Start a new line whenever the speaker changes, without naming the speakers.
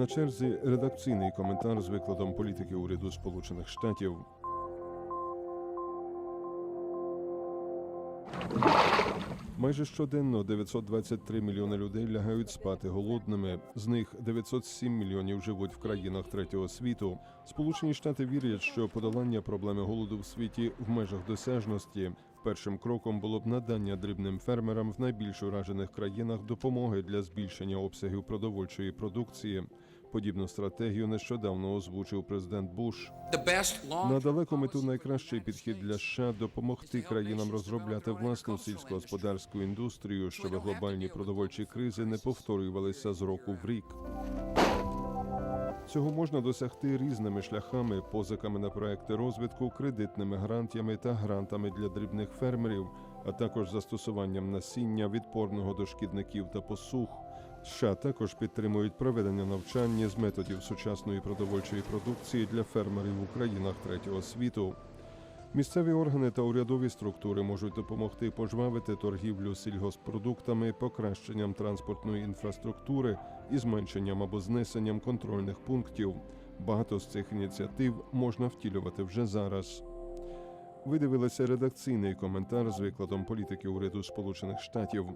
На черзі редакційний коментар з викладом політики уряду Сполучених Штатів. Майже щоденно 923 мільйони людей лягають спати голодними. З них 907 мільйонів живуть в країнах третього світу. Сполучені Штати вірять, що подолання проблеми голоду в світі в межах досяжності. Першим кроком було б надання дрібним фермерам в найбільш уражених країнах допомоги для збільшення обсягів продовольчої продукції. Подібну стратегію нещодавно озвучив президент Буш. На далеку мету найкращий підхід для США допомогти країнам розробляти власну сільськогосподарську індустрію, щоб глобальні продовольчі кризи не повторювалися з року в рік. Цього можна досягти різними шляхами, позиками на проекти розвитку, кредитними гарантіями та грантами для дрібних фермерів, а також застосуванням насіння відпорного до шкідників та посух. США також підтримують проведення навчання з методів сучасної продовольчої продукції для фермерів у країнах третього світу. Місцеві органи та урядові структури можуть допомогти пожвавити торгівлю сільгоспродуктами, покращенням транспортної інфраструктури і зменшенням або знесенням контрольних пунктів. Багато з цих ініціатив можна втілювати вже зараз. Ви дивилися редакційний коментар з викладом політики уряду Сполучених Штатів.